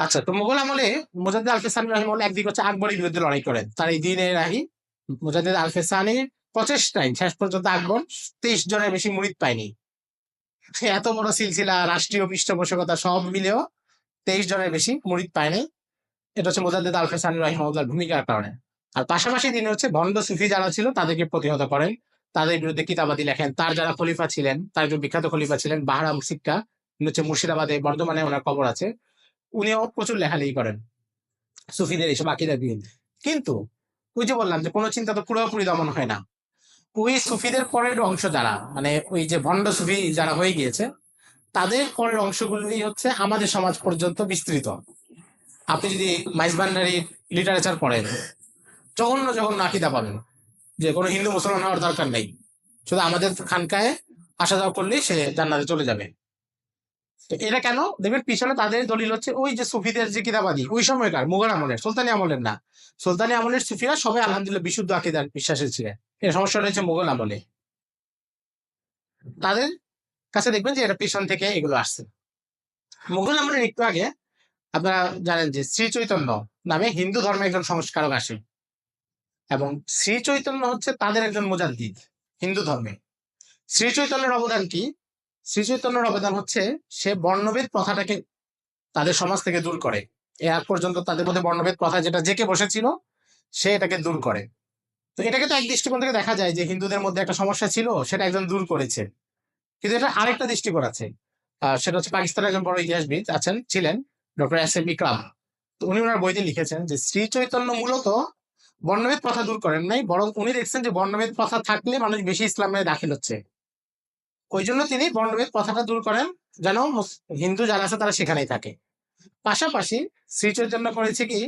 আচ্ছা তো মোগল আমলে মোজাদ্দ আলফেসানি রহিমউল্লাহ একদিকে হচ্ছে আকবরের বিরুদ্ধে লড়াই করেন। তার এই দিনে রাহি মোজাদ্দ আলফেসানির প্রচেষ্টায় শেষ পর্যন্ত আকবর তেইশ জনের বেশি মুরিদ পায়নি। এত বড় সিলসিলা, রাষ্ট্রীয় পৃষ্ঠপোষকতা সব মিলেও তেইশ জনের বেশি মুরিদ পায়নি। এটা হচ্ছে মোজাদ্দ আলফেসানি রহিমউল্লাহর ভূমিকার কারণে। আর পাশাপাশি তিনি হচ্ছে ভণ্ড সুফি যারা ছিল, তাদেরকে প্রতিহত করেন। তাদের বিরুদ্ধে কিতাবাদি লেখেন। তার যারা খলিফা ছিলেন, তার একজন বিখ্যাত খলিফা ছিলেন বাহারাম সিক্কা। হচ্ছে মুর্শিদাবাদে বর্ধমানে ওনার কবর আছে। উনিও প্রচুর লেখালেখি করেন। সুফিদের এইসব আকিদা দিয়ে। কিন্তু ওই যে বললাম যে কোনো চিন্তা তো পুরোপুরি দমন হয় না। ওই সুফিদের পরের অংশ যারা মানে ওই যে ভণ্ড সুফি যারা হয়ে গিয়েছে, তাদের পরের অংশগুলি হচ্ছে আমাদের সমাজ পর্যন্ত বিস্তৃত। আপনি যদি মাইজ ভান্ডারির লিটারেচার পড়েন, জঘন্য জঘন্য আকিদা পাবেন যে কোনো হিন্দু মুসলমান হওয়ার দরকার নেই। শুধু আমাদের খানকায় আসা যাওয়া করলেই সে জান্নাতে চলে যাবে। এটা কেন? দেখবেন পিছনে তাদের দলিল হচ্ছে ওই যে সুফিদের যে কিতাবাদি, ওই সময়কার, মুঘল আমলের, সুলতানি আমলের না। সুলতানি আমলের সুফিরা সবাই আলহামদুলিল্লাহ বিশুদ্ধ আকিদার বিশ্বাসী ছিলেন এর সমস্যা রয়েছে মুঘল আমলে। তাদের কাছে দেখবেন যে এটা পিছন থেকে এগুলো আসছে। মুঘল আমলের একটু আগে আপনারা জানেন যে শ্রী চৈতন্য নামে হিন্দু ধর্মের একজন সংস্কারক আসে। এবং শ্রী চৈতন্য হচ্ছে তাদের একজন মুজাদ্দিদ, হিন্দু ধর্মে। শ্রী চৈতন্যের অবদান কি? শ্রী চৈতন্যের অবদান হচ্ছে, সে বর্ণভেদ প্রথাটাকে তাদের সমাজ থেকে দূর করে। এর আগ পর্যন্ত তাদের মধ্যে বর্ণভেদ প্রথা যেটা জেকে বসেছিল, সে এটাকে দূর করে। তো এটাকে তো এক দৃষ্টিকোণ থেকে দেখা যায় যে হিন্দুদের মধ্যে একটা সমস্যা ছিল, সেটা একজন দূর করেছে। কিন্তু এটা আরেকটা দৃষ্টিকোণ আছে। সেটা হচ্ছে পাকিস্তানের একজন বড় ইতিহাসবিদ আছেন, ছিলেন ডক্টর এস এম ইকরাম। তো উনি ওনার বইতে লিখেছেন যে, শ্রী চৈতন্য মূলত বর্ণভেদ প্রথা দূর করেন নাই, বরং উনি দেখছেন যে বর্ণভেদ প্রথা থাকলে মানুষ বেশি ইসলামে দাখিল হচ্ছে। ওই জন্য তিনি বর্ণভেদ প্রথাটা দূর করেন, যেন হিন্দু যারা আছে তারা সেখানেই থাকে। পাশাপাশি শ্রী চৈতন্য করেছে কি,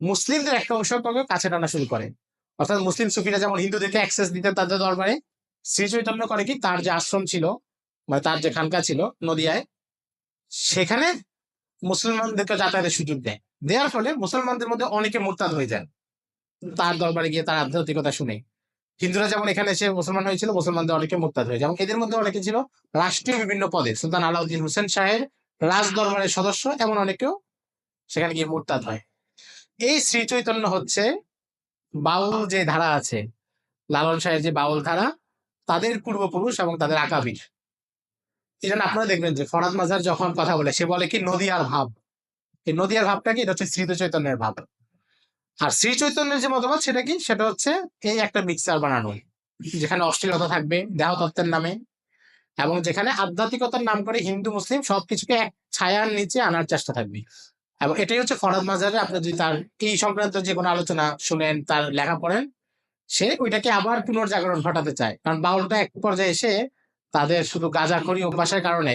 মুসলিমদের একটা অংশকে কাছে টানা শুরু করে। অর্থাৎ মুসলিম সুফিরা যেমন হিন্দুদেরকে অ্যাক্সেস দিতেন তাদের দরবারে শ্রী চৈতন্য করে কি, তার যে আশ্রম ছিল মানে তার যে খানকা ছিল নদিয়ায়, সেখানে মুসলমানদেরকে যাতায়াতের সুযোগ দেয়। দেওয়ার ফলে মুসলমানদের মধ্যে অনেকে মোরতাদ হয়ে যায় তার দরবারে গিয়ে তার আধ্যাত্মিকতা শুনে। হিন্দুরা যেমন এখানে এসে মুসলমান হয়েছিল, মুসলমানদের অনেকে মোরতাদ হয়ে। যায় এবং এদের মধ্যে অনেকে ছিল রাষ্ট্রীয় বিভিন্ন পদে, সুলতান আলাউদ্দিন হোসেন শাহের রাজ দরবারের সদস্য, এমন অনেকেও সেখানে গিয়ে মোরতাদ হয়। এই শ্রী চৈতন্য হচ্ছে বাউল যে ধারা আছে, লালন শাহের যে বাউল ধারা, তাদের পূর্বপুরুষ এবং তাদের আকাবির। এই জন্য আপনারা দেখবেন যে ফরাদ মাজার যখন কথা বলে, সে বলে কি নদীয়ার ভাব। এই নদীয়ার ভাবটা কি? এটা হচ্ছে শ্রী চৈতন্যের ভাব। আর শ্রী চৈতন্যের যে মতবাদ সেটা কি? সেটা হচ্ছে এই একটা মিক্সার বানানো, যেখানে অশ্লীলতা থাকবে, দেহতত্ত্বের নামে এবং যেখানে আধ্যাত্মিকতার নাম করে হিন্দু, মুসলিম সবকিছুকে এক ছায়ার নিচে আনার চেষ্টা থাকবে। এবং এটাই হচ্ছে ফরাদ মাজারে আপনি যদি তার এই সংক্রান্ত যে কোনো আলোচনা শুনেন, তার লেখা পড়েন, সে ওইটাকে আবার পুনর্জাগরণ ঘটাতে চায়। কারণ বাউলটা এক পর্যায়ে এসে তাদের শুধু গাঁজাখড়ি অভ্যাসের কারণে,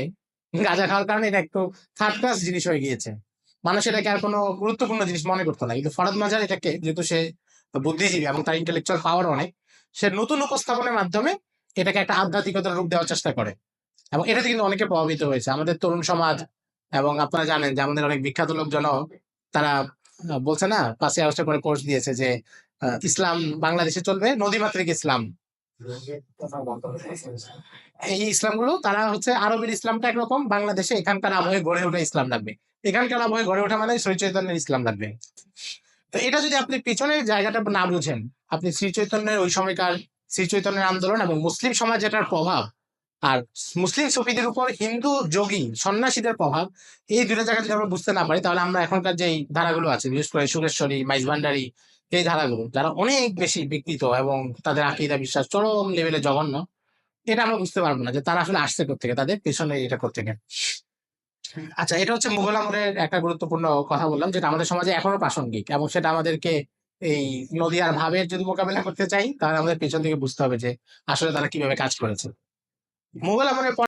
গাঁজা খাওয়ার কারণে এটা একটু থার্ড ক্লাস জিনিস হয়ে গিয়েছে। মানুষ এটাকে আর কোনো গুরুত্বপূর্ণ জিনিস মনে করতো না। কিন্তু ফরাদ মাজার এটাকে যেহেতু সে বুদ্ধিজীবী এবং তার ইন্টেলেকচুয়াল পাওয়ার অনেক সে নতুন উপস্থাপনের মাধ্যমে এটাকে একটা আধ্যাত্মিকতার রূপ দেওয়ার চেষ্টা করে। এবং এটাতে কিন্তু অনেকে প্রভাবিত হয়েছে। আমাদের তরুণ সমাজ এবং আপনারা জানেন যে আমাদের অনেক বিখ্যাত লোকজন তারা বলছে না পাশে আগস্টে করে কোর্স দিয়েছে যে ইসলাম বাংলাদেশে চলবে নদীমাতৃক ইসলাম। এই ইসলামগুলো, তারা হচ্ছে আরবের ইসলামটা একরকম, বাংলাদেশে এখানকার আবহে গড়ে ওঠা ইসলাম লাগবে। এখানকার আবহে গড়ে ওঠা মানে শ্রী চৈতন্যের ইসলাম লাগবে। তো এটা যদি আপনি পিছনের জায়গাটা না বুঝেন, আপনি শ্রী চৈতন্যের ওই সময়কার, শ্রী চৈতন্যের আন্দোলন এবং মুসলিম সমাজ এটার প্রভাব আর মুসলিম সুফিদের উপর হিন্দু যোগী সন্ন্যাসীদের প্রভাব, এই দুটো জায়গা যদি আমরা বুঝতে না পারি, তাহলে আমরা এখনকার যে ধারাগুলো আছে, বিশেষ করে সুরেশ্বরী মাইজ ভান্ডারী এই ধারাগুলো, যারা অনেক বেশি বিকৃত এবং তাদের আকিদা বিশ্বাস চরম লেভেলে জঘন্য, এটা আমরা বুঝতে পারব না যে তারা আসলে আসছে থেকে তাদের পেছনে এটা থেকে আচ্ছা এটা হচ্ছে মুঘল আমলের একটা গুরুত্বপূর্ণ কথা বললাম, যেটা আমাদের সমাজে এখনও প্রাসঙ্গিক এবং সেটা আমাদেরকে এই নদীয়ার ভাবের যদি মোকাবেলা করতে চাই, তাহলে আমাদের পেছন থেকে বুঝতে হবে যে আসলে তারা কীভাবে কাজ করেছে। মুঘল আমলের